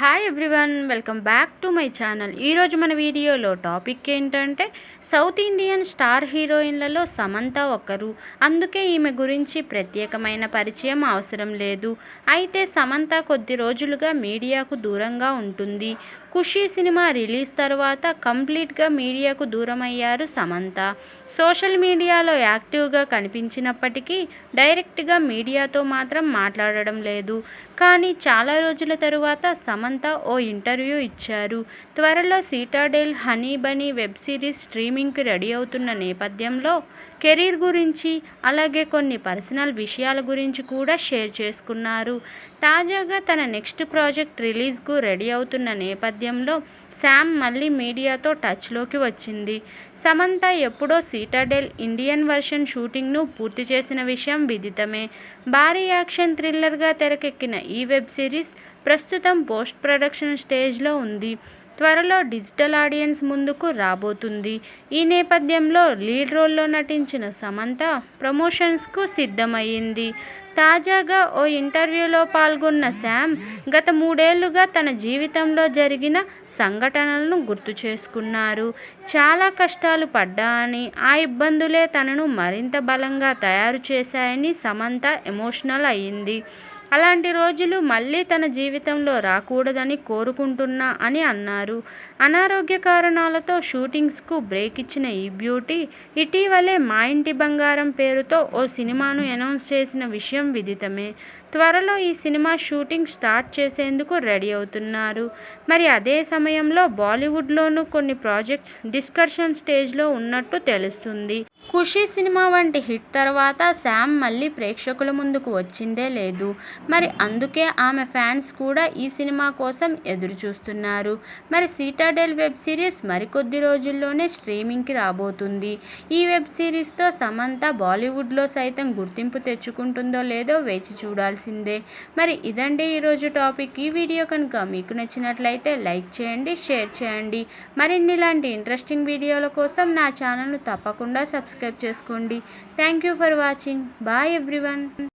Hi everyone welcome back to my channel ఈరోజు మన వీడియోలో టాపిక్ ఏంటంటే సౌత్ ఇండియన్ స్టార్ హీరోయిన్లలో సమంత ఒకరు. అందుకే ఈమె గురించి ప్రత్యేకమైన పరిచయం అవసరం లేదు. అయితే సమంత కొద్ది రోజులుగా మీడియాకు దూరంగా ఉంటుంది. ఖుషీ సినిమా రిలీజ్ తర్వాత కంప్లీట్గా మీడియాకు దూరమయ్యారు సమంత. సోషల్ మీడియాలో యాక్టివ్గా కనిపించినప్పటికీ డైరెక్ట్గా మీడియాతో మాత్రం మాట్లాడడం లేదు. కానీ చాలా రోజుల తరువాత సమంత ఓ ఇంటర్వ్యూ ఇచ్చారు. త్వరలో Citadel honey bunny web series స్ట్రీమింగ్కి ready అవుతున్న నేపథ్యంలో కెరీర్ గురించి అలాగే కొన్ని పర్సనల్ విషయాల గురించి కూడా షేర్ చేసుకున్నారు. తాజాగా తన నెక్స్ట్ ప్రాజెక్ట్ రిలీజ్కు రెడీ అవుతున్న నేపథ్యంలో శామ్ మళ్ళీ మీడియాతో టచ్లోకి వచ్చింది. సమంత ఎప్పుడో సీటాడెల్ ఇండియన్ వర్షన్ షూటింగ్ను పూర్తి చేసిన విషయం విదితమే. భారీ యాక్షన్ థ్రిల్లర్గా తెరకెక్కిన ఈ వెబ్ సిరీస్ ప్రస్తుతం పోస్ట్ ప్రొడక్షన్ స్టేజ్లో ఉంది. త్వరలో డిజిటల్ ఆడియన్స్ ముందుకు రాబోతుంది. ఈ నేపథ్యంలో లీడ్ రోల్లో నటించిన సమంత ప్రమోషన్స్కు సిద్ధమయ్యింది. తాజాగా ఓ ఇంటర్వ్యూలో పాల్గొన్న శామ్ గత మూడేళ్ళుగా తన జీవితంలో జరిగిన సంఘటనలను గుర్తు చేసుకున్నారు. చాలా కష్టాలు పడ్డా అని ఆ ఇబ్బందులే తనను మరింత బలంగా తయారు చేశాయని సమంత ఎమోషనల్ అయ్యింది. అలాంటి రోజులు మళ్ళీ తన జీవితంలో రాకూడదని కోరుకుంటున్నా అని అన్నారు. అనారోగ్య కారణాలతో షూటింగ్స్కు బ్రేక్ ఇచ్చిన ఈ బ్యూటీ ఇటీవలే మా ఇంటి బంగారం పేరుతో ఓ సినిమాను అనౌన్స్ చేసిన విషయం విదితమే. త్వరలో ఈ సినిమా షూటింగ్ స్టార్ట్ చేసేందుకు రెడీ అవుతున్నారు. మరి అదే సమయంలో బాలీవుడ్లోనూ కొన్ని ప్రాజెక్ట్స్ డిస్కషన్ స్టేజ్లో ఉన్నట్టు తెలుస్తుంది. ఖుషీ సినిమా వంటి హిట్ తర్వాత శామ్ మళ్ళీ ప్రేక్షకుల ముందుకు వచ్చిందే లేదు. మరి అందుకే ఆమె ఫ్యాన్స్ కూడా ఈ సినిమా కోసం ఎదురు చూస్తున్నారు మరి సీటాడెల్ వెబ్ సిరీస్ మరికొద్ది రోజుల్లోనే స్ట్రీమింగ్కి రాబోతుంది. ఈ వెబ్ సిరీస్తో సమంత బాలీవుడ్లో సైతం గుర్తింపు తెచ్చుకుంటుందో లేదో వేచి చూడాల్సిందే. మరి ఇదండి ఈరోజు టాపిక్. ఈ వీడియో కనుక మీకు నచ్చినట్లయితే లైక్ చేయండి షేర్ చేయండి. మరిన్ని ఇలాంటి ఇంట్రెస్టింగ్ వీడియోల కోసం నా ఛానల్ను తప్పకుండా సబ్స్క్రైబ్ చేసుకోండి. Thank you for watching. Bye everyone.